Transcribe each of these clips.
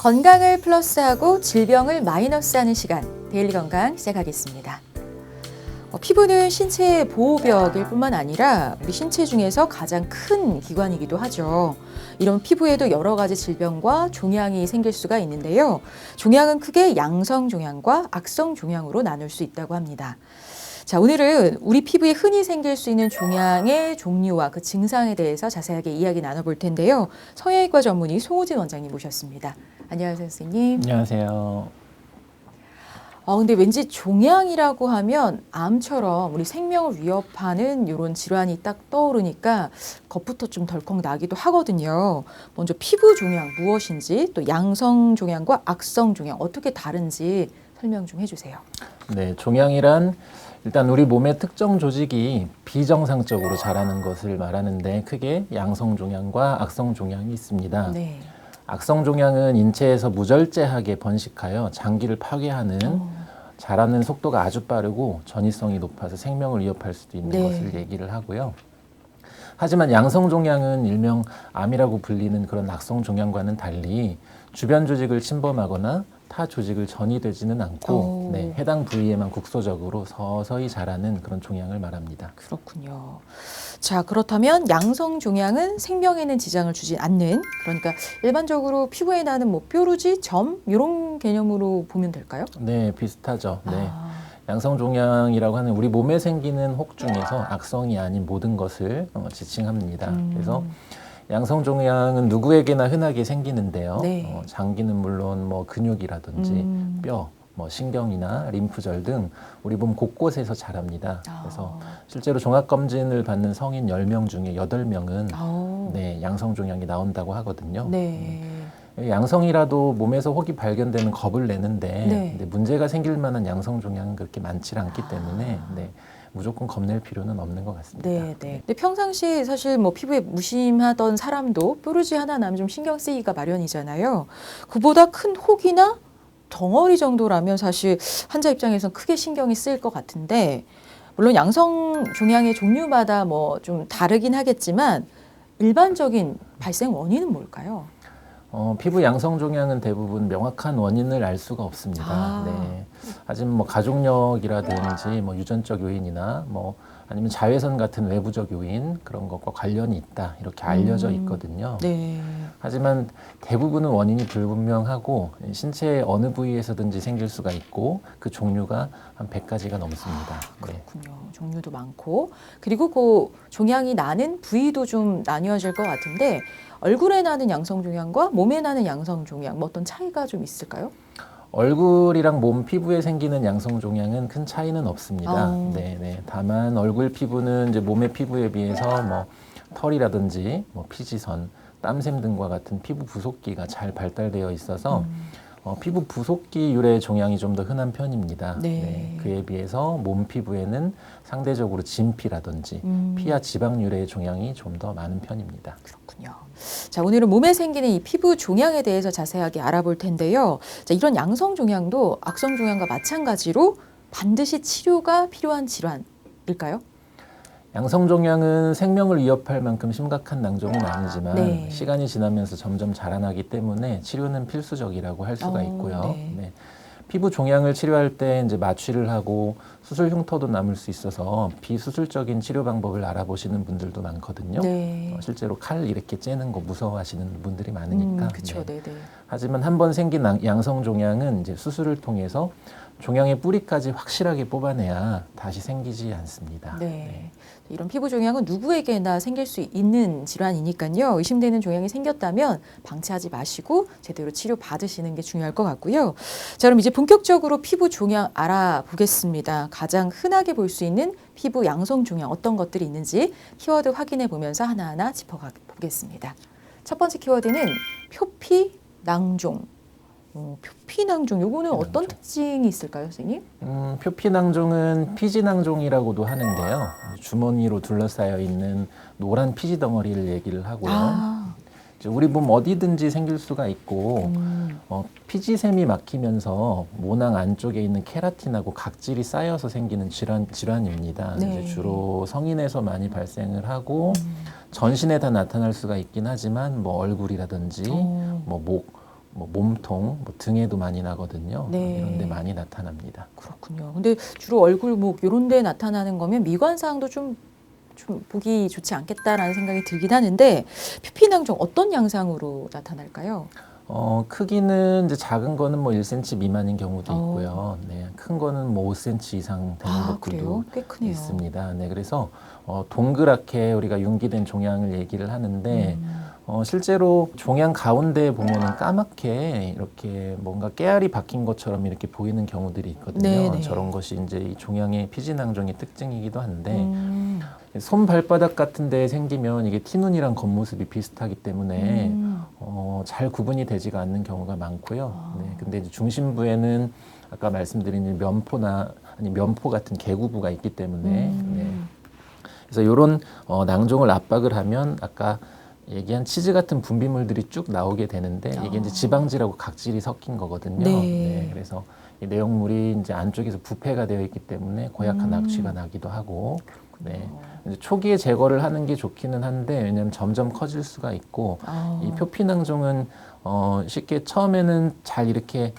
건강을 플러스하고 질병을 마이너스하는 시간 데일리 건강 시작하겠습니다. 어, 피부는 신체의 보호벽일 뿐만 아니라 우리 신체 중에서 가장 큰 기관이기도 하죠. 이런 피부에도 여러 가지 질병과 종양이 생길 수가 있는데요. 종양은 크게 양성 종양과 악성 종양으로 나눌 수 있다고 합니다. 자, 오늘은 우리 피부에 흔히 생길 수 있는 종양의 종류와 그 증상에 대해서 자세하게 이야기 나눠볼 텐데요. 성형외과 전문의 송호진 원장님 모셨습니다. 안녕하세요, 선생님. 안녕하세요. 아, 근데 왠지 종양이라고 하면 암처럼 우리 생명을 위협하는 이런 질환이 딱 떠오르니까 겁부터 좀 덜컥 나기도 하거든요. 먼저 피부 종양 무엇인지 또 양성 종양과 악성 종양 어떻게 다른지 설명 좀 해주세요. 네, 종양이란 일단 우리 몸의 특정 조직이 비정상적으로 자라는 것을 말하는데 크게 양성 종양과 악성 종양이 있습니다. 네. 악성 종양은 인체에서 무절제하게 번식하여 장기를 파괴하는 어, 자라는 속도가 아주 빠르고 전이성이 높아서 생명을 위협할 수도 있는 네. 것을 얘기를 하고요. 하지만 양성 종양은 일명 암이라고 불리는 그런 악성 종양과는 달리 주변 조직을 침범하거나 타 조직을 전이 되지는 않고 오. 네, 해당 부위에만 국소적으로 서서히 자라는 그런 종양을 말합니다. 그렇군요. 자, 그렇다면 양성 종양은 생명에는 지장을 주지 않는 그러니까 일반적으로 피부에 나는 뭐 뾰루지, 점 이런 개념으로 보면 될까요? 네, 비슷하죠. 네. 아, 양성 종양이라고 하는 우리 몸에 생기는 혹 중에서 악성이 아닌 모든 것을 어, 지칭합니다. 음. 그래서 양성 종양은 누구에게나 흔하게 생기는데요. 네. 어, 장기는 물론 뭐 근육이라든지 음. 뼈, 뭐 신경이나 림프절 등 우리 몸 곳곳에서 자랍니다. 아. 그래서 실제로 종합 검진을 받는 성인 10명 중에 8명은 아우. 네, 양성 종양이 나온다고 하거든요. 네. 양성이라도 몸에서 혹이 발견되면 겁을 내는데 네. 문제가 생길 만한 양성 종양은 그렇게 많지 않기 때문에 네, 무조건 겁낼 필요는 없는 것 같습니다. 네, 네. 근데 평상시 사실 뭐 피부에 무심하던 사람도 뾰루지 하나 나면 좀 신경 쓰이기가 마련이잖아요. 그보다 큰 혹이나 덩어리 정도라면 사실 환자 입장에선 크게 신경이 쓰일 것 같은데 물론 양성 종양의 종류마다 뭐 좀 다르긴 하겠지만 일반적인 발생 원인은 뭘까요? 어, 피부 양성 종양은 대부분 명확한 원인을 알 수가 없습니다. 아. 네. 하지만 뭐 가족력이라든지 뭐 유전적 요인이나 뭐 아니면 자외선 같은 외부적 요인 그런 것과 관련이 있다 이렇게 알려져 음. 있거든요. 네. 하지만 대부분은 원인이 불분명하고 신체의 어느 부위에서든지 생길 수가 있고 그 종류가 한 100가지가 넘습니다. 네. 그렇군요. 종류도 많고 그리고 그 종양이 나는 부위도 좀 나뉘어질 것 같은데 얼굴에 나는 양성 종양과 몸에 나는 양성 종양 뭐 어떤 차이가 좀 있을까요? 얼굴이랑 몸 피부에 생기는 양성 종양은 큰 차이는 없습니다. 아. 네, 네. 다만 얼굴 피부는 이제 몸의 피부에 비해서 뭐 털이라든지 뭐 피지선, 땀샘 등과 같은 피부 부속기가 잘 발달되어 있어서 음. 어, 피부 부속기 유래 종양이 좀 더 흔한 편입니다. 네. 그에 비해서 몸 피부에는 상대적으로 진피라든지 음. 피하 지방 유래의 종양이 좀 더 많은 편입니다. 그렇군요. 자, 오늘은 몸에 생기는 이 피부 종양에 대해서 자세하게 알아볼 텐데요. 자, 이런 양성 종양도 악성 종양과 마찬가지로 반드시 치료가 필요한 질환일까요? 양성 종양은 생명을 위협할 만큼 심각한 낭종은 아니지만 네. 시간이 지나면서 점점 자라나기 때문에 치료는 필수적이라고 할 수가 어, 있고요. 네. 네. 피부 종양을 치료할 때 이제 마취를 하고 수술 흉터도 남을 수 있어서 비수술적인 치료 방법을 알아보시는 분들도 많거든요. 네. 어, 실제로 칼 이렇게 째는 거 무서워하시는 분들이 많으니까. 그렇죠. 네. 네, 네. 하지만 한 번 생긴 양- 양성 종양은 이제 수술을 통해서 종양의 뿌리까지 확실하게 뽑아내야 다시 생기지 않습니다. 네. 이런 피부 종양은 누구에게나 생길 수 있는 질환이니까요. 의심되는 종양이 생겼다면 방치하지 마시고 제대로 치료 받으시는 게 중요할 것 같고요. 자, 그럼 이제 본격적으로 피부 종양 알아보겠습니다. 가장 흔하게 볼 수 있는 피부 양성 종양 어떤 것들이 있는지 키워드 확인해 보면서 하나하나 짚어가 보겠습니다. 첫 번째 키워드는 표피 낭종. 어, 표피 낭종. 요거는 어떤 특징이 있을까요, 선생님? 음, 표피낭종은 피지낭종이라고도 하는데요. 주머니로 둘러싸여 있는 노란 피지 덩어리를 얘기를 하고요. 아, 우리 몸 어디든지 생길 수가 있고 음, 어, 피지샘이 막히면서 모낭 안쪽에 있는 케라틴하고 각질이 쌓여서 생기는 질환, 질환입니다. 네. 이제 주로 성인에서 많이 발생을 하고 음. 전신에 다 나타날 수가 있긴 하지만 뭐 얼굴이라든지 어. 뭐 목, 뭐 몸통, 뭐 등에도 많이 나거든요. 네. 이런 데 많이 나타납니다. 그렇군요. 근데 주로 얼굴, 목 이런 데 나타나는 거면 미관상도 좀, 좀 보기 좋지 않겠다라는 생각이 들긴 하는데 피피낭종 어떤 양상으로 나타날까요? 어, 크기는 이제 작은 거는 뭐 1cm 미만인 경우도 어. 있고요. 네, 큰 거는 뭐 5cm 이상 되는 아, 것들도 그래요? 꽤 크네요. 있습니다. 네, 그래서 어, 동그랗게 우리가 융기된 종양을 얘기를 하는데 음. 어, 실제로 종양 가운데 보면은 까맣게 이렇게 뭔가 깨알이 박힌 것처럼 이렇게 보이는 경우들이 있거든요. 네, 네. 저런 것이 이제 이 종양의 피지낭종의 특징이기도 한데 음. 손 발바닥 같은 데 생기면 이게 티눈이랑 겉모습이 비슷하기 때문에 음. 어, 잘 구분이 되지가 않는 경우가 많고요. 아. 네, 근데 이제 중심부에는 아까 말씀드린 이 면포나 아니 면포 같은 개구부가 있기 때문에 음. 네. 그래서 이런 어, 낭종을 압박을 하면 아까 얘기한 치즈 같은 분비물들이 쭉 나오게 되는데 이게 이제 아. 지방질하고 각질이 섞인 거거든요. 네. 그래서 이 내용물이 이제 안쪽에서 부패가 되어 있기 때문에 고약한 음. 악취가 나기도 하고 네. 이제 초기에 제거를 하는 게 좋기는 한데 왜냐하면 점점 커질 수가 있고 아. 이 표피낭종은 어, 쉽게 처음에는 잘 이렇게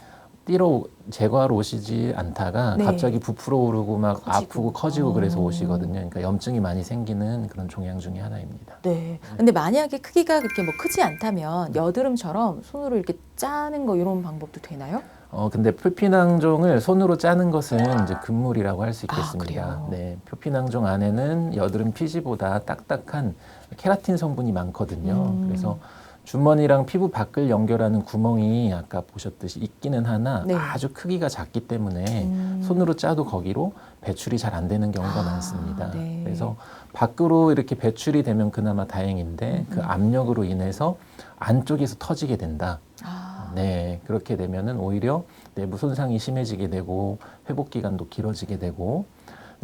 띠로 제거하러 오시지 않다가 네. 갑자기 부풀어 오르고 막 커지고. 아프고 커지고 그래서 어. 오시거든요. 그러니까 염증이 많이 생기는 그런 종양 중에 하나입니다. 네. 근데 만약에 크기가 그렇게 뭐 크지 않다면 여드름처럼 손으로 이렇게 짜는 거 이런 방법도 되나요? 어 근데 표피낭종을 손으로 짜는 것은 이제 금물이라고 할수 아, 있겠습니다. 그래요? 네, 표피낭종 안에는 여드름 피지보다 딱딱한 케라틴 성분이 많거든요. 음. 그래서 주머니랑 피부 밖을 연결하는 구멍이 아까 보셨듯이 있기는 하나 네. 아주 크기가 작기 때문에 음. 손으로 짜도 거기로 배출이 잘 안 되는 경우가 아, 많습니다. 네. 그래서 밖으로 이렇게 배출이 되면 그나마 다행인데 그 음. 압력으로 인해서 안쪽에서 터지게 된다. 아. 네, 그렇게 되면은 오히려 내부 손상이 심해지게 되고 회복 기간도 길어지게 되고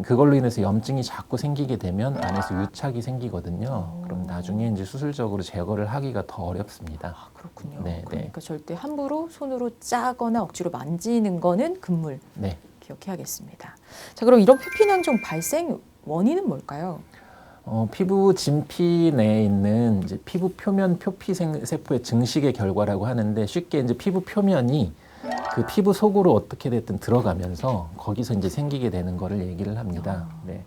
그걸로 인해서 염증이 자꾸 생기게 되면 안에서 유착이 생기거든요. 오. 그럼 나중에 이제 수술적으로 제거를 하기가 더 어렵습니다. 아, 그렇군요. 네, 네. 그러니까 절대 함부로 손으로 짜거나 억지로 만지는 거는 금물 네. 기억해야겠습니다. 자, 그럼 이런 표피낭종 발생 원인은 뭘까요? 어, 피부 진피 내에 있는 이제 피부 표면 표피 생- 세포의 증식의 결과라고 하는데 쉽게 이제 피부 표면이 그 피부 속으로 어떻게 됐든 들어가면서 거기서 이제 생기게 되는 거를 얘기를 합니다. 아. 네.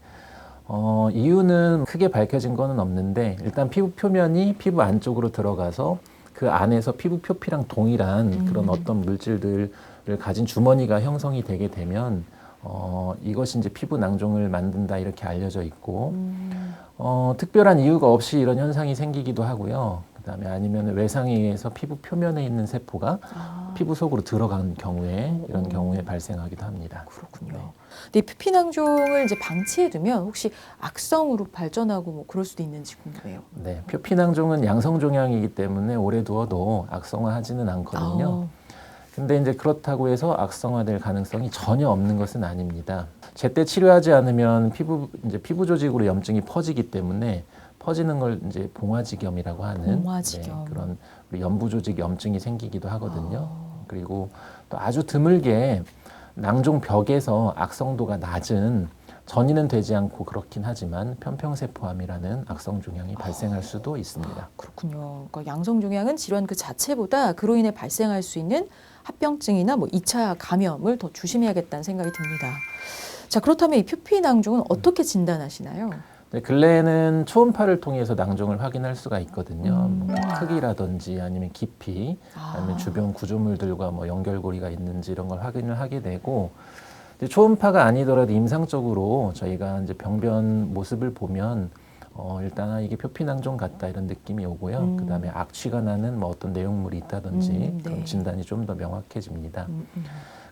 어, 이유는 크게 밝혀진 거는 없는데 일단 피부 표면이 피부 안쪽으로 들어가서 그 안에서 피부 표피랑 동일한 음. 그런 어떤 물질들을 가진 주머니가 형성이 되게 되면 어, 이것이 이제 피부 낭종을 만든다 이렇게 알려져 있고 음. 어, 특별한 이유가 없이 이런 현상이 생기기도 하고요. 그다음에 아니면 외상에 의해서 피부 표면에 있는 세포가 아, 피부 속으로 들어간 경우에 이런 음. 경우에 발생하기도 합니다. 그렇군요. 네. 근데 이 표피낭종을 이제 방치해두면 혹시 악성으로 발전하고 뭐 그럴 수도 있는지 궁금해요. 네, 표피낭종은 양성 종양이기 때문에 오래 두어도 악성화하지는 않거든요. 아, 근데 이제 그렇다고 해서 악성화될 가능성이 전혀 없는 것은 아닙니다. 제때 치료하지 않으면 피부 이제 피부 조직으로 염증이 퍼지기 때문에 퍼지는 걸 이제 봉화지겸이라고 하는 봉화지겸. 네, 그런 우리 연부 조직 염증이 생기기도 하거든요. 아. 그리고 또 아주 드물게 낭종 벽에서 악성도가 낮은 전이는 되지 않고 그렇긴 하지만 편평세포암이라는 악성 종양이 발생할 수도 있습니다. 그렇군요. 그러니까 양성 종양은 질환 그 자체보다 그로 인해 발생할 수 있는 합병증이나 뭐 2차 감염을 더 조심해야겠다는 생각이 듭니다. 자, 그렇다면 이 표피낭종은 어떻게 진단하시나요? 네, 근래에는 초음파를 통해서 낭종을 확인할 수가 있거든요. 음. 뭐 크기라든지 아니면 깊이, 아. 아니면 주변 구조물들과 뭐 연결고리가 있는지 이런 걸 확인을 하게 되고 이제 초음파가 아니더라도 임상적으로 저희가 이제 병변 모습을 보면 어, 일단 아, 이게 표피낭종 같다 이런 느낌이 오고요. 음. 그다음에 악취가 나는 뭐 어떤 내용물이 있다든지 음, 네. 그런 진단이 좀 더 명확해집니다. 음, 음.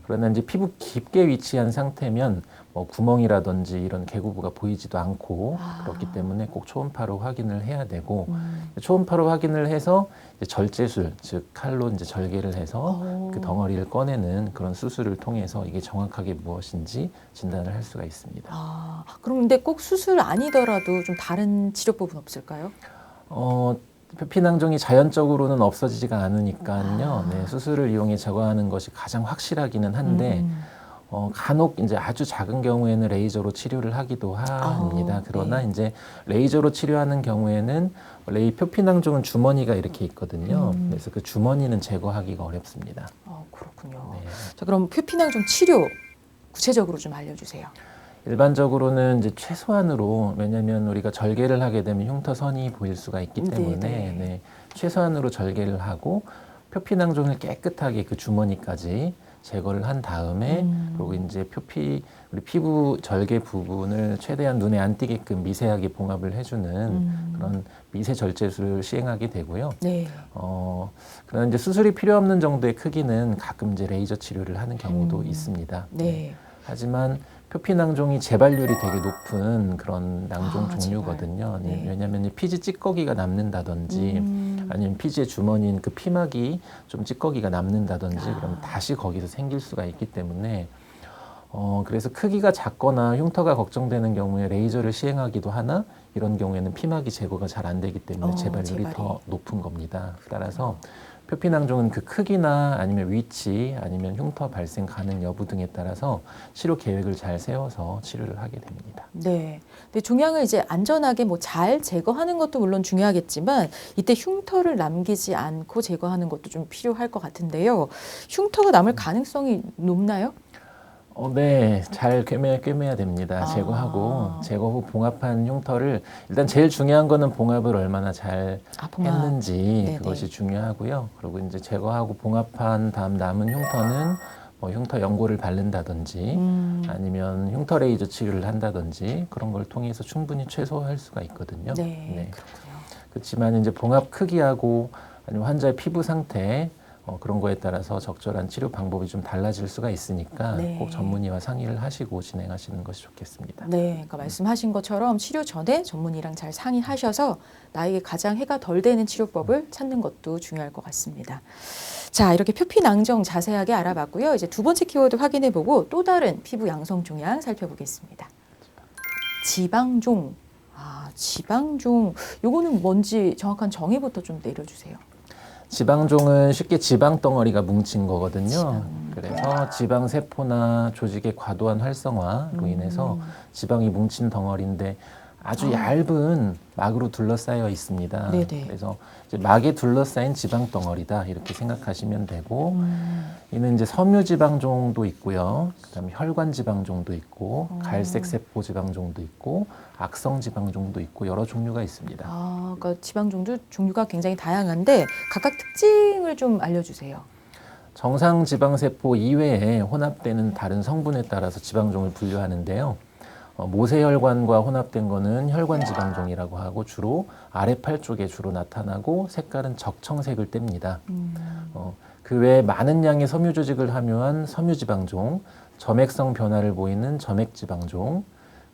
그러나 이제 피부 깊게 위치한 상태면 뭐 구멍이라든지 이런 개구부가 보이지도 않고 아. 그렇기 때문에 꼭 초음파로 확인을 해야 되고 음. 초음파로 확인을 해서 절제술 즉 칼로 이제 절개를 해서 어. 그 덩어리를 꺼내는 그런 수술을 통해서 이게 정확하게 무엇인지 진단을 할 수가 있습니다. 아, 그럼 근데 꼭 수술 아니더라도 좀 다른 치료법은 없을까요? 어, 표 피낭종이 자연적으로는 없어지지가 않으니까요. 아. 네, 수술을 이용해 제거하는 것이 가장 확실하기는 한데 음. 어, 간혹 이제 아주 작은 경우에는 레이저로 치료를 하기도 합니다. 아, 그러나 네. 이제 레이저로 치료하는 경우에는 원래 이 표피낭종은 주머니가 이렇게 있거든요. 음. 그래서 그 주머니는 제거하기가 어렵습니다. 어, 그렇군요. 네. 자, 그럼 표피낭종 치료 구체적으로 좀 알려주세요. 일반적으로는 이제 최소한으로 왜냐하면 우리가 절개를 하게 되면 흉터선이 보일 수가 있기 네, 때문에 네. 네, 최소한으로 절개를 하고 표피낭종을 깨끗하게 그 주머니까지 제거를 한 다음에 음. 그리고 이제 표피 우리 피부 절개 부분을 최대한 눈에 안 띄게끔 미세하게 봉합을 해주는 음. 그런 미세 절제술을 시행하게 되고요. 네. 어, 그런 이제 수술이 필요 없는 정도의 크기는 가끔 이제 레이저 치료를 하는 경우도 음. 있습니다. 네. 하지만 표피낭종이 재발률이 되게 높은 그런 낭종 아, 종류거든요. 네. 왜냐하면 이 피지 찌꺼기가 남는다든지 음. 아니면 피지의 주머니인 그 피막이 좀 찌꺼기가 남는다든지 아. 그럼 다시 거기서 생길 수가 있기 때문에 어 그래서 크기가 작거나 흉터가 걱정되는 경우에 레이저를 시행하기도 하나 이런 경우에는 피막이 제거가 잘 안 되기 때문에 어, 재발률이 재발이. 더 높은 겁니다. 따라서 표피낭종은 그 크기나 아니면 위치 아니면 흉터 발생 가능 여부 등에 따라서 치료 계획을 잘 세워서 치료를 하게 됩니다. 네. 근데 종양을 이제 안전하게 뭐 잘 제거하는 것도 물론 중요하겠지만 이때 흉터를 남기지 않고 제거하는 것도 좀 필요할 것 같은데요. 흉터가 남을 가능성이 높나요? 어, 네, 잘 꿰매, 꿰매야 됩니다. 아. 제거하고 제거 후 봉합한 흉터를 일단 제일 중요한 거는 봉합을 얼마나 잘 아, 봉합. 했는지 네네. 그것이 중요하고요. 그리고 이제 제거하고 봉합한 다음 남은 흉터는 뭐 흉터 연고를 바른다든지 음. 아니면 흉터 레이저 치료를 한다든지 그런 걸 통해서 충분히 최소화할 수가 있거든요. 네, 그렇군요. 그렇지만 이제 봉합 크기하고 아니면 환자의 피부 상태 어, 그런 거에 따라서 적절한 치료 방법이 좀 달라질 수가 있으니까 네. 꼭 전문의와 상의를 하시고 진행하시는 것이 좋겠습니다. 네, 그러니까 말씀하신 것처럼 치료 전에 전문의랑 잘 상의하셔서 나에게 가장 해가 덜 되는 치료법을 찾는 것도 중요할 것 같습니다. 자, 이렇게 표피 낭정 자세하게 알아봤고요. 이제 두 번째 키워드 확인해 보고 또 다른 피부 양성 종양 살펴보겠습니다. 지방종. 아, 지방종. 요거는 뭔지 정확한 정의부터 좀 내려주세요. 지방종은 쉽게 지방 덩어리가 뭉친 거거든요. 그래서 지방 세포나 조직의 과도한 활성화로 인해서 음. 지방이 뭉친 덩어리인데 아주 아. 얇은 막으로 둘러싸여 있습니다. 네네. 그래서 이제 막에 둘러싸인 지방 덩어리다 이렇게 생각하시면 되고 음. 이는 이제 섬유 지방종도 있고요. 그다음에 혈관 지방종도 있고 어. 갈색 세포 지방종도 있고 악성 지방종도 있고 여러 종류가 있습니다. 아, 그러니까 지방종도 종류가 굉장히 다양한데 각각 특징을 좀 알려주세요. 정상 지방 세포 이외에 혼합되는 다른 성분에 따라서 지방종을 분류하는데요. 어, 모세혈관과 혼합된 거는 혈관 지방종이라고 하고 주로 아래팔 쪽에 주로 나타나고 색깔은 적청색을 띱니다. 음. 어, 그 외에 많은 양의 섬유 조직을 함유한 섬유 지방종, 점액성 변화를 보이는 점액 지방종,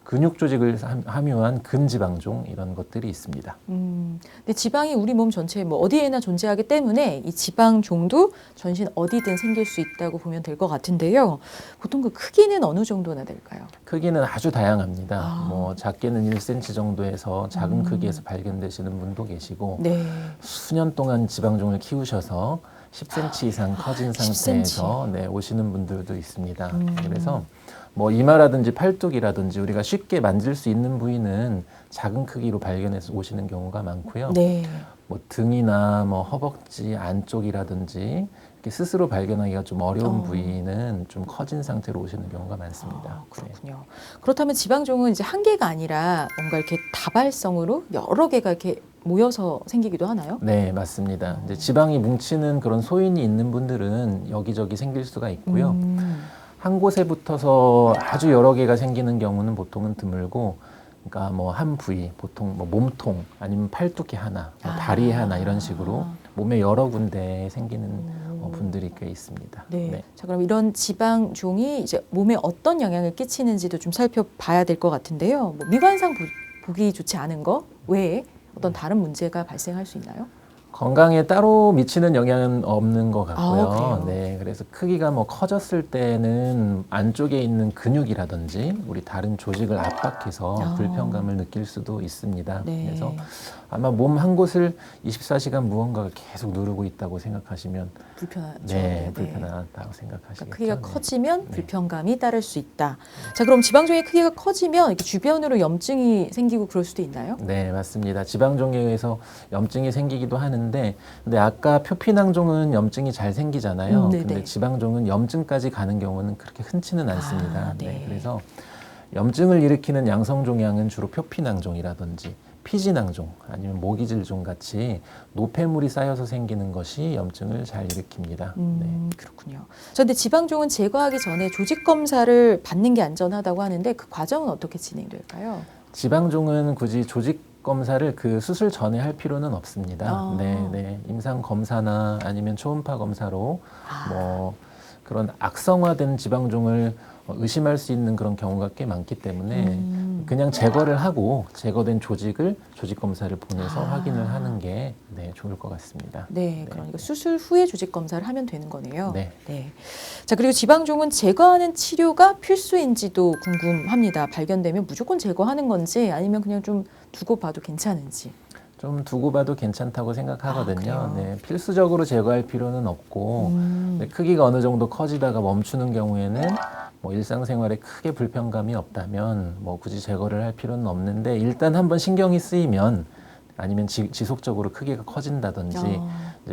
근육 조직을 함- 함유한 근지방종 이런 것들이 있습니다. 음, 근데 지방이 우리 몸 전체에 뭐 어디에나 존재하기 때문에 이 지방종도 전신 어디든 생길 수 있다고 보면 될 것 같은데요. 보통 그 크기는 어느 정도나 될까요? 크기는 아주 다양합니다. 아. 뭐 작게는 1cm 정도에서 작은 음. 크기에서 발견되시는 분도 계시고 네. 수년 동안 지방종을 키우셔서 10cm 이상 커진 10cm. 상태에서 네, 오시는 분들도 있습니다. 음. 그래서 뭐 이마라든지 팔뚝이라든지 우리가 쉽게 만질 수 있는 부위는 작은 크기로 발견해서 오시는 경우가 많고요. 네. 뭐 등이나 뭐 허벅지 안쪽이라든지 이렇게 스스로 발견하기가 좀 어려운 어. 부위는 좀 커진 상태로 오시는 경우가 많습니다. 아, 네. 그렇군요. 그렇다면 지방종은 이제 한 개가 아니라 뭔가 이렇게 다발성으로 여러 개가 이렇게 모여서 생기기도 하나요? 네, 맞습니다. 이제 지방이 뭉치는 그런 소인이 있는 분들은 여기저기 생길 수가 있고요. 음. 한 곳에 붙어서 아주 여러 개가 생기는 경우는 보통은 드물고, 그러니까 뭐 한 부위, 보통 뭐 몸통 아니면 팔뚝에 하나, 뭐 아. 다리에 하나 이런 식으로 몸에 여러 군데 생기는 음. 어, 분들이 꽤 있습니다. 네. 자, 그럼 이런 지방종이 이제 몸에 어떤 영향을 끼치는지도 좀 살펴봐야 될 것 같은데요. 뭐 미관상 보, 보기 좋지 않은 거 외에 어떤 다른 문제가 발생할 수 있나요? 건강에 따로 미치는 영향은 없는 것 같고요. 아, 그래요? 네, 그래서 크기가 뭐 커졌을 때는 안쪽에 있는 근육이라든지 우리 다른 조직을 압박해서 아. 불편감을 느낄 수도 있습니다. 네. 그래서 아마 몸 한 곳을 24시간 무언가가 계속 누르고 있다고 생각하시면 불편하죠. 네, 불편하다고 생각하시겠죠. 그러니까 크기가 네. 커지면 네. 불편감이 따를 수 있다. 자, 그럼 지방종의 크기가 커지면 이렇게 주변으로 염증이 생기고 그럴 수도 있나요? 네, 맞습니다. 지방종에 의해서 염증이 생기기도 하는 데, 근데 아까 표피낭종은 염증이 잘 생기잖아요. 음, 네네. 근데 지방종은 염증까지 가는 경우는 그렇게 흔치는 않습니다. 아, 네. 네. 그래서 염증을 일으키는 양성종양은 주로 표피낭종이라든지 피지낭종 아니면 모기질종 같이 노폐물이 쌓여서 생기는 것이 염증을 잘 일으킵니다. 네. 음, 그렇군요. 자, 근데 지방종은 제거하기 전에 조직 검사를 받는 게 안전하다고 하는데 그 과정은 어떻게 진행될까요? 지방종은 굳이 조직 검사를 그 수술 전에 할 필요는 없습니다. 아. 네, 네. 임상 검사나 아니면 초음파 검사로 아. 뭐 그런 악성화된 지방종을 어, 의심할 수 있는 그런 경우가 꽤 많기 때문에 음. 그냥 제거를 하고 제거된 조직을 조직 검사를 보내서 아. 확인을 하는 게 네, 좋을 것 같습니다. 네, 그러니까 수술 후에 조직 검사를 하면 되는 거네요. 네. 네. 자, 그리고 지방종은 제거하는 치료가 필수인지도 궁금합니다. 발견되면 무조건 제거하는 건지 아니면 그냥 좀 두고 봐도 괜찮은지. 좀 두고 봐도 괜찮다고 생각하거든요. 아? 네, 필수적으로 제거할 필요는 없고 음. 네, 크기가 어느 정도 커지다가 멈추는 경우에는 뭐 일상생활에 크게 불편감이 없다면 뭐 굳이 제거를 할 필요는 없는데 일단 한번 신경이 쓰이면 아니면 지, 지속적으로 크기가 커진다든지 어.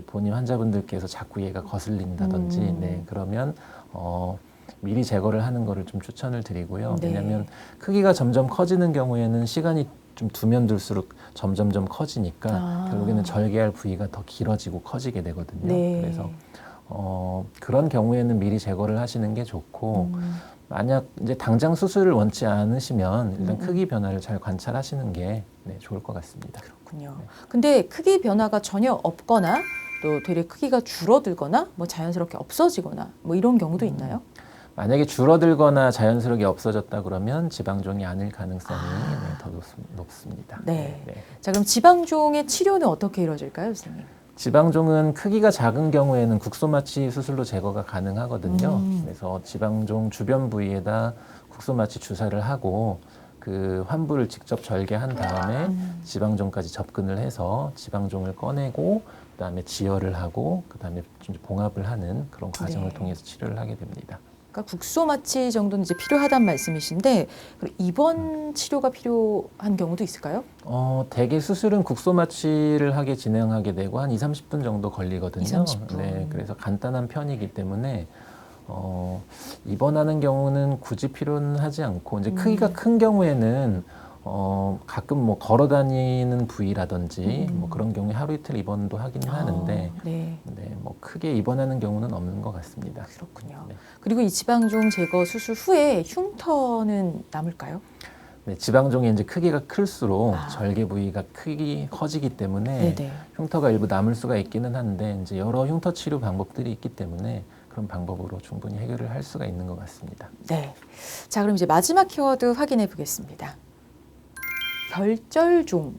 본인 환자분들께서 자꾸 얘가 거슬린다든지 음. 네 그러면 어 미리 제거를 하는 거를 좀 추천을 드리고요. 네. 왜냐하면 크기가 점점 커지는 경우에는 시간이 좀 두면 둘수록 점점점 커지니까 아. 결국에는 절개할 부위가 더 길어지고 커지게 되거든요. 네. 그래서 어, 그런 경우에는 미리 제거를 하시는 게 좋고 음. 만약 이제 당장 수술을 원치 않으시면 일단 음, 음. 크기 변화를 잘 관찰하시는 게 네, 좋을 것 같습니다. 그렇군요. 네. 근데 크기 변화가 전혀 없거나 또 되레 크기가 줄어들거나 뭐 자연스럽게 없어지거나 뭐 이런 경우도 있나요? 만약에 줄어들거나 자연스럽게 없어졌다 그러면 지방종이 아닐 가능성이 아. 네, 더 높, 습니다 네. 자, 그럼 지방종의 치료는 어떻게 이루어질까요, 선생님? 지방종은 크기가 작은 경우에는 국소마취 수술로 제거가 가능하거든요. 음. 그래서 지방종 주변 부위에다 국소마취 주사를 하고 그 환부를 직접 절개한 다음에 음. 지방종까지 접근을 해서 지방종을 꺼내고 그다음에 지혈을 하고 그다음에 좀 봉합을 하는 그런 과정을 네. 통해서 치료를 하게 됩니다. 그러니까 국소 마취 정도는 이제 필요하단 말씀이신데 입원 치료가 필요한 경우도 있을까요? 어, 대개 수술은 국소 마취를 하게 진행하게 되고 한 2, 30분 정도 걸리거든요. 2, 30분. 네, 그래서 간단한 편이기 때문에 어, 입원하는 경우는 굳이 필요는 하지 않고 이제 음. 크기가 큰 경우에는 어, 가끔 뭐 걸어 다니는 부위라든지 음. 뭐 그런 경우에 하루 이틀 입원도 하긴 하는데 아, 네. 네, 뭐 크게 입원하는 경우는 없는 것 같습니다. 그렇군요. 네. 그리고 이 지방종 제거 수술 후에 흉터는 남을까요? 네, 지방종이 이제 크기가 클수록 아. 절개 부위가 크기 커지기 때문에 네. 흉터가 일부 남을 수가 있기는 한데 이제 여러 흉터 치료 방법들이 있기 때문에 그런 방법으로 충분히 해결을 할 수가 있는 것 같습니다. 네. 자, 그럼 이제 마지막 키워드 확인해 보겠습니다. 결절종.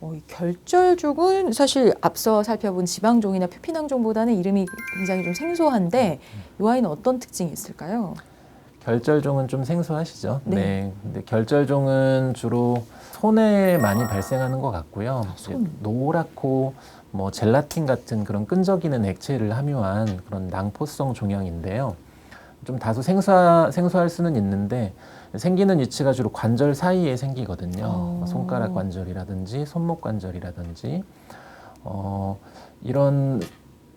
어, 이 결절종은 사실 앞서 살펴본 지방종이나 표피낭종보다는 이름이 굉장히 좀 생소한데 이 아이는 어떤 특징이 있을까요? 결절종은 좀 생소하시죠? 네. 근데 결절종은 주로 손에 많이 발생하는 것 같고요. 손. 이제 노랗고 뭐 젤라틴 같은 그런 끈적이는 액체를 함유한 그런 낭포성 종양인데요. 좀 다소 생소하, 생소할 수는 있는데 생기는 위치가 주로 관절 사이에 생기거든요. 어. 손가락 관절이라든지 손목 관절이라든지 어, 이런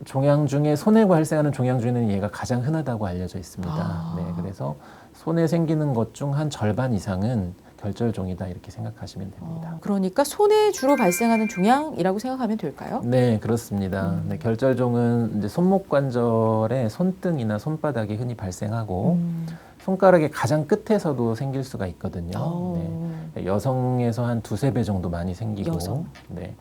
종양 중에 손에 발생하는 종양 중에는 얘가 가장 흔하다고 알려져 있습니다. 아. 네, 그래서 손에 생기는 것 중 한 절반 이상은 결절종이다 이렇게 생각하시면 됩니다. 어, 그러니까 손에 주로 발생하는 종양이라고 생각하면 될까요? 네, 그렇습니다. 음. 네, 결절종은 이제 손목 관절에 손등이나 손바닥에 흔히 발생하고 음. 손가락의 가장 끝에서도 생길 수가 있거든요. 어. 네. 여성에서 한 두세 배 정도 많이 생기고 여성. 네.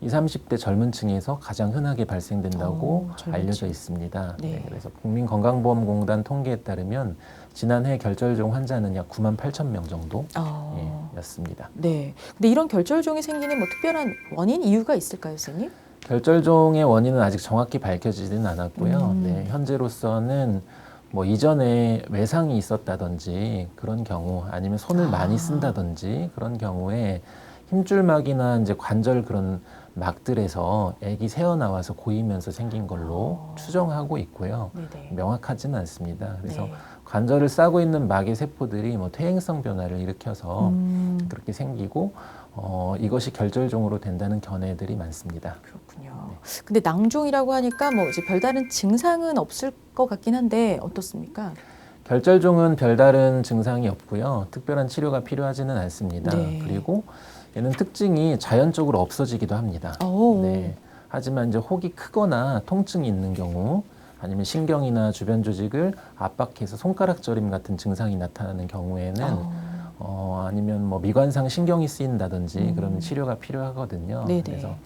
20, 30대 젊은 층에서 가장 흔하게 발생된다고 어, 젊은 알려져 층. 있습니다. 네. 네, 그래서 국민건강보험공단 통계에 따르면 지난해 결절종 환자는 약 9만 8천 명 정도 어. 예, 였습니다. 네. 근데 이런 결절종이 생기는 뭐 특별한 원인 이유가 있을까요, 선생님? 결절종의 원인은 아직 정확히 밝혀지지는 않았고요. 음. 네, 현재로서는 뭐 이전에 외상이 있었다든지 그런 경우 아니면 손을 아. 많이 쓴다든지 그런 경우에 힘줄막이나 이제 관절 그런 막들에서 액이 새어 나와서 고이면서 생긴 걸로 아. 추정하고 있고요. 네네. 명확하지는 않습니다. 그래서 네. 관절을 싸고 있는 막의 세포들이 뭐 퇴행성 변화를 일으켜서 음, 그렇게 생기고 어, 이것이 결절종으로 된다는 견해들이 많습니다. 그렇군요. 근데 낭종이라고 하니까 뭐 이제 별다른 증상은 없을 것 같긴 한데 어떻습니까? 결절종은 별다른 증상이 없고요. 특별한 치료가 필요하지는 않습니다. 네. 그리고 얘는 특징이 자연적으로 없어지기도 합니다. 오. 네. 하지만 이제 혹이 크거나 통증이 있는 경우 아니면 신경이나 주변 조직을 압박해서 손가락 저림 같은 증상이 나타나는 경우에는 어, 어, 아니면 뭐 미관상 신경이 쓰인다든지 음. 그러면 치료가 필요하거든요. 네네. 그래서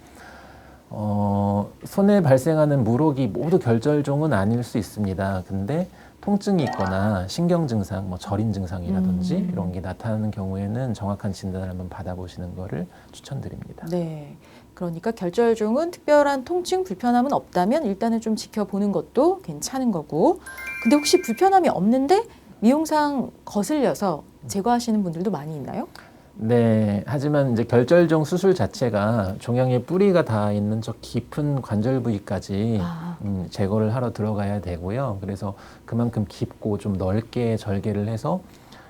어, 손에 발생하는 물혹이 모두 결절종은 아닐 수 있습니다. 근데 통증이 있거나 신경 증상, 뭐 저림 증상이라든지 음. 이런 게 나타나는 경우에는 정확한 진단을 한번 받아보시는 것을 추천드립니다. 네. 그러니까 결절종은 특별한 통증, 불편함은 없다면 일단은 좀 지켜보는 것도 괜찮은 거고. 근데 혹시 불편함이 없는데 미용상 거슬려서 제거하시는 분들도 많이 있나요? 네, 하지만 이제 결절종 수술 자체가 종양의 뿌리가 닿아 있는 저 깊은 관절 부위까지 아, 음, 제거를 하러 들어가야 되고요. 그래서 그만큼 깊고 좀 넓게 절개를 해서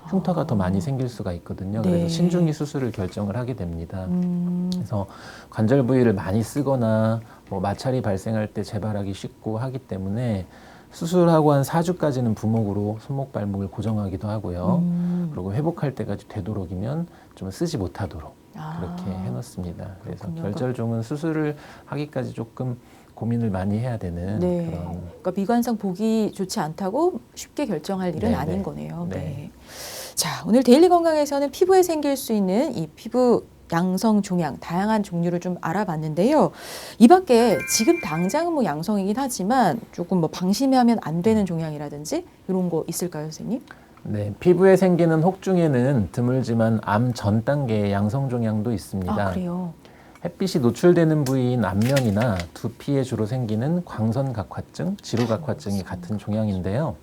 흉터가 더 많이 생길 수가 있거든요. 네. 그래서 신중히 수술을 결정을 하게 됩니다. 음, 그래서 관절 부위를 많이 쓰거나 뭐 마찰이 발생할 때 재발하기 쉽고 하기 때문에 수술하고 한 4주까지는 부목으로 손목 발목을 고정하기도 하고요. 음. 그리고 회복할 때까지 되도록이면 좀 쓰지 못하도록 아, 그렇게 해놓습니다. 그래서 그렇군요. 결절종은 수술을 하기까지 조금 고민을 많이 해야 되는 네. 그런 그러니까 미관상 보기 좋지 않다고 쉽게 결정할 일은 네, 아닌 네. 거네요. 네. 네. 자, 오늘 데일리 건강에서는 피부에 생길 수 있는 이 피부 양성 종양 다양한 종류를 좀 알아봤는데요. 이 밖에 지금 당장은 뭐 양성이긴 하지만 조금 뭐 방심하면 안 되는 종양이라든지 이런 거 있을까요, 선생님? 네, 피부에 생기는 혹 중에는 드물지만 암 전 단계의 양성 종양도 있습니다. 아, 그래요. 햇빛이 노출되는 부위인 앞면이나 두피에 주로 생기는 광선각화증, 지루각화증이 같은 종양인데요.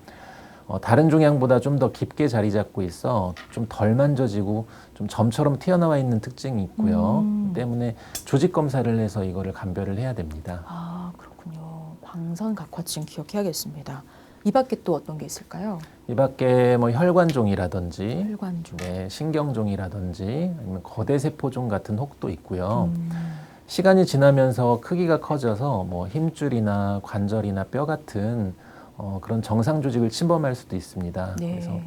어, 다른 종양보다 좀 더 깊게 자리 잡고 있어 좀 덜 만져지고 좀 점처럼 튀어나와 있는 특징이 있고요. 음. 때문에 조직 검사를 해서 이거를 감별을 해야 됩니다. 아, 그렇군요. 광선 각화증 기억해야겠습니다. 이 밖에 또 어떤 게 있을까요? 이 밖에 뭐 혈관종이라든지 혈관종. 네, 신경종이라든지 아니면 거대 세포종 같은 혹도 있고요. 음, 시간이 지나면서 크기가 커져서 뭐 힘줄이나 관절이나 뼈 같은 어, 그런 정상 조직을 침범할 수도 있습니다. 네. 그래서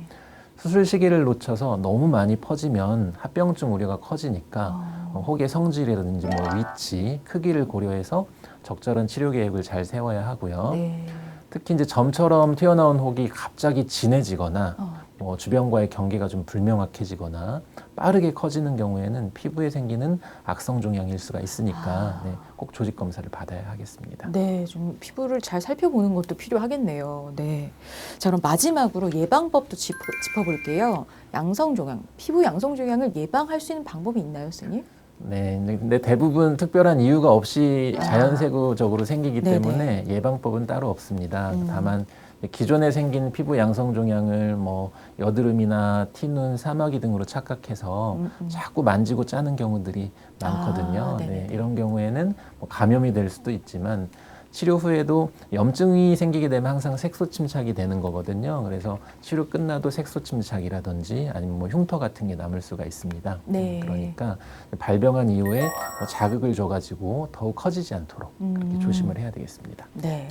수술 시기를 놓쳐서 너무 많이 퍼지면 합병증 우려가 커지니까 아, 어, 혹의 성질이라든지 뭐 위치, 크기를 고려해서 적절한 치료 계획을 잘 세워야 하고요. 네. 특히 이제 점처럼 튀어나온 혹이 갑자기 진해지거나 어, 뭐 주변과의 경계가 좀 불명확해지거나 빠르게 커지는 경우에는 피부에 생기는 악성 종양일 수가 있으니까 아. 네, 꼭 조직 검사를 받아야 하겠습니다. 네, 좀 피부를 잘 살펴보는 것도 필요하겠네요. 네. 자, 그럼 마지막으로 예방법도 짚어, 짚어볼게요. 양성 종양, 피부 양성 종양을 예방할 수 있는 방법이 있나요, 선생님? 네, 근데- 대부분 특별한 이유가 없이 아. 자연세구적으로 생기기 네네. 때문에 예방법은 따로 없습니다. 음. 다만 기존에 생긴 피부 양성 종양을 뭐 여드름이나 티눈, 사마귀 등으로 착각해서 음, 음. 자꾸 만지고 짜는 경우들이 많거든요. 아, 네. 이런 경우에는 뭐 감염이 될 수도 있지만 치료 후에도 염증이 생기게 되면 항상 색소 침착이 되는 거거든요. 그래서 치료 끝나도 색소 침착이라든지 아니면 뭐 흉터 같은 게 남을 수가 있습니다. 네. 그러니까 발병한 이후에 뭐 자극을 줘가지고 더욱 커지지 않도록 그렇게 음. 조심을 해야 되겠습니다. 네.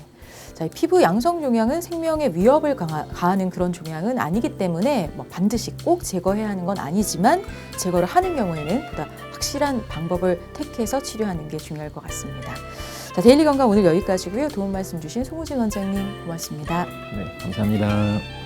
자, 이 피부 양성 종양은 생명의 위협을 강하, 가하는 그런 종양은 아니기 때문에 뭐 반드시 꼭 제거해야 하는 건 아니지만 제거를 하는 경우에는 확실한 방법을 택해서 치료하는 게 중요할 것 같습니다. 자, 데일리 건강 오늘 여기까지고요. 도움 말씀 주신 송우진 원장님 고맙습니다. 네, 감사합니다.